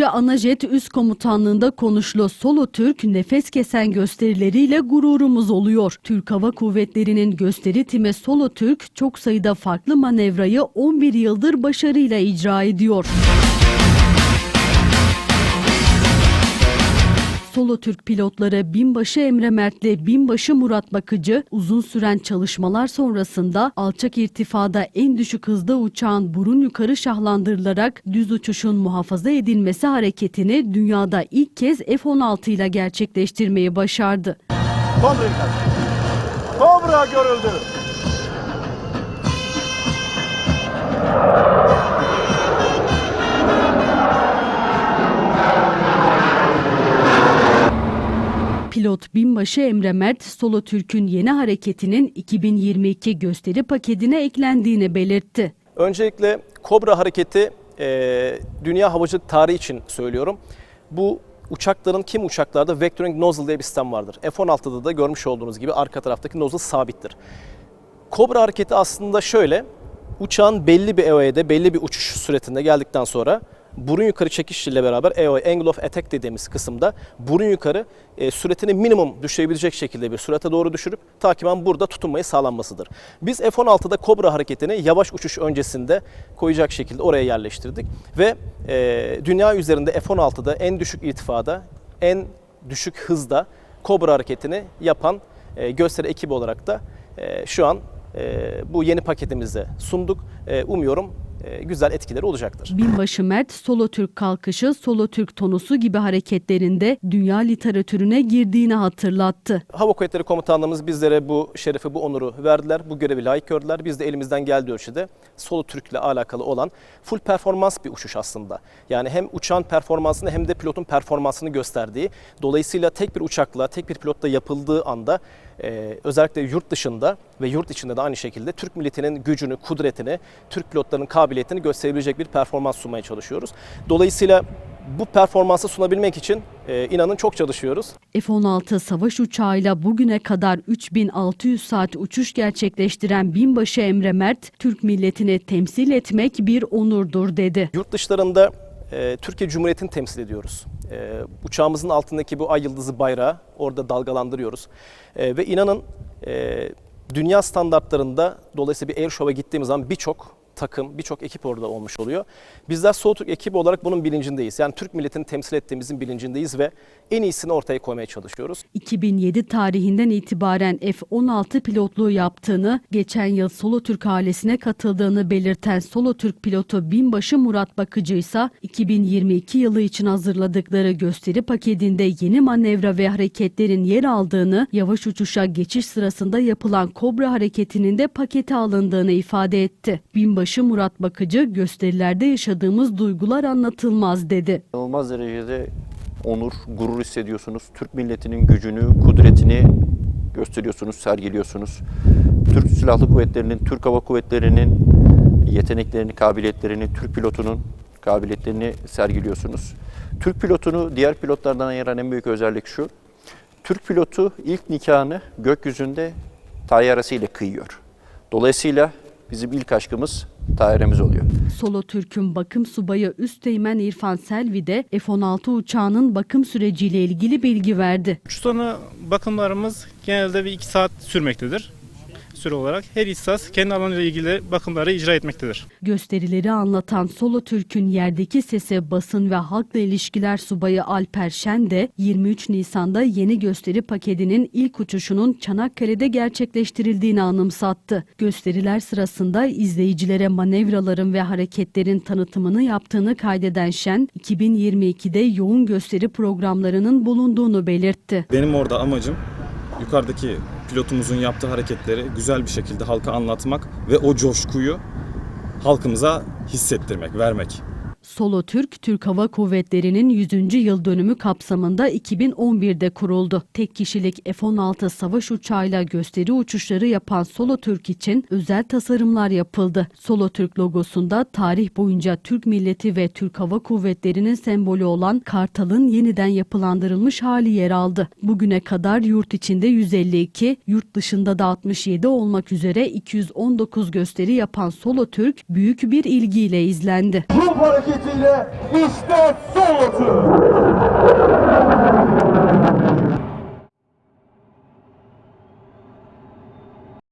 önce Anajet Üst Komutanlığı'nda konuşlu Solo Türk nefes kesen gösterileriyle gururumuz oluyor. Türk Hava Kuvvetleri'nin gösteri timi Solo Türk çok sayıda farklı manevrayı 11 yıldır başarıyla icra ediyor. Solo Türk pilotları Binbaşı Emre Mert'le Binbaşı Murat Bakıcı uzun süren çalışmalar sonrasında alçak irtifada en düşük hızda uçağın burun yukarı şahlandırılarak düz uçuşun muhafaza edilmesi hareketini dünyada ilk kez F-16 ile gerçekleştirmeyi başardı. Kobra. Kobra görüldü. Pilot Binbaşı Emre Mert, Solo Türk'ün yeni hareketinin 2022 gösteri paketine eklendiğini belirtti. Öncelikle Kobra hareketi e, dünya havacılık tarihi için söylüyorum. Bu uçakların kim uçaklarda Vectoring Nozzle diye bir sistem vardır. F-16'da da görmüş olduğunuz gibi arka taraftaki nozzle sabittir. Kobra hareketi aslında şöyle, uçağın belli bir EOE'de, belli bir uçuş süretinde geldikten sonra burun yukarı çekiş ile beraber EOE, Angle of Attack dediğimiz kısımda burun yukarı e, süretini minimum düşürebilecek şekilde bir sürate doğru düşürüp takiben burada tutunmayı sağlanmasıdır. Biz F-16'da Cobra hareketini yavaş uçuş öncesinde koyacak şekilde oraya yerleştirdik ve e, dünya üzerinde F-16'da en düşük irtifada, en düşük hızda Cobra hareketini yapan e, gösteri ekibi olarak da e, şu an e, bu yeni paketimizi sunduk. E, umuyorum güzel etkileri olacaktır. Binbaşı Mert, Solo Türk kalkışı, Solo Türk tonusu gibi hareketlerinde dünya literatürüne girdiğini hatırlattı. Hava Kuvvetleri Komutanlığımız bizlere bu şerefi, bu onuru verdiler. Bu görevi layık gördüler. Biz de elimizden geldiği ölçüde Solo Türk'le alakalı olan full performans bir uçuş aslında. Yani hem uçağın performansını hem de pilotun performansını gösterdiği. Dolayısıyla tek bir uçakla, tek bir pilotla yapıldığı anda e, özellikle yurt dışında ve yurt içinde de aynı şekilde Türk milletinin gücünü, kudretini, Türk pilotlarının kabiliyetini gösterebilecek bir performans sunmaya çalışıyoruz. Dolayısıyla bu performansı sunabilmek için e, inanın çok çalışıyoruz. F-16 savaş uçağıyla bugüne kadar 3600 saat uçuş gerçekleştiren binbaşı Emre Mert, Türk milletini temsil etmek bir onurdur dedi. Yurt dışlarında e, Türkiye Cumhuriyeti'ni temsil ediyoruz. E, uçağımızın altındaki bu ay yıldızı bayrağı orada dalgalandırıyoruz. E, ve inanın e, dünya standartlarında dolayısıyla bir air show'a gittiğimiz zaman birçok takım, birçok ekip orada olmuş oluyor. Bizler Soğuk Türk ekibi olarak bunun bilincindeyiz. Yani Türk milletini temsil ettiğimizin bilincindeyiz ve en iyisini ortaya koymaya çalışıyoruz. 2007 tarihinden itibaren F-16 pilotluğu yaptığını, geçen yıl Solo Türk ailesine katıldığını belirten Solo Türk pilotu binbaşı Murat Bakıcı ise 2022 yılı için hazırladıkları gösteri paketinde yeni manevra ve hareketlerin yer aldığını, yavaş uçuşa geçiş sırasında yapılan Kobra hareketinin de pakete alındığını ifade etti. Binbaşı Murat Bakıcı gösterilerde yaşadığımız duygular anlatılmaz dedi. İnanılmaz derecede onur, gurur hissediyorsunuz. Türk milletinin gücünü, kudretini gösteriyorsunuz, sergiliyorsunuz. Türk Silahlı Kuvvetleri'nin, Türk Hava Kuvvetleri'nin yeteneklerini, kabiliyetlerini, Türk pilotunun kabiliyetlerini sergiliyorsunuz. Türk pilotunu diğer pilotlardan ayıran en büyük özellik şu. Türk pilotu ilk nikahını gökyüzünde tayyaresi ile kıyıyor. Dolayısıyla bizim ilk aşkımız tayyaremiz oluyor. Solo Türk'ün bakım subayı Üsteğmen İrfan Selvi de F-16 uçağının bakım süreciyle ilgili bilgi verdi. Uçuş sonu bakımlarımız genelde bir iki saat sürmektedir. Süre olarak her ihsas kendi alanıyla ilgili bakımları icra etmektedir. Gösterileri anlatan Solo Türk'ün yerdeki sesi basın ve halkla ilişkiler subayı Alper Şen de 23 Nisan'da yeni gösteri paketinin ilk uçuşunun Çanakkale'de gerçekleştirildiğini anımsattı. Gösteriler sırasında izleyicilere manevraların ve hareketlerin tanıtımını yaptığını kaydeden Şen, 2022'de yoğun gösteri programlarının bulunduğunu belirtti. Benim orada amacım yukarıdaki pilotumuzun yaptığı hareketleri güzel bir şekilde halka anlatmak ve o coşkuyu halkımıza hissettirmek, vermek. Solo Türk, Türk Hava Kuvvetleri'nin 100. yıl dönümü kapsamında 2011'de kuruldu. Tek kişilik F-16 savaş uçağıyla gösteri uçuşları yapan Solo Türk için özel tasarımlar yapıldı. Solo Türk logosunda tarih boyunca Türk milleti ve Türk Hava Kuvvetleri'nin sembolü olan Kartal'ın yeniden yapılandırılmış hali yer aldı. Bugüne kadar yurt içinde 152, yurt dışında da 67 olmak üzere 219 gösteri yapan Solo Türk büyük bir ilgiyle izlendi. Grup hareketiyle işte sol.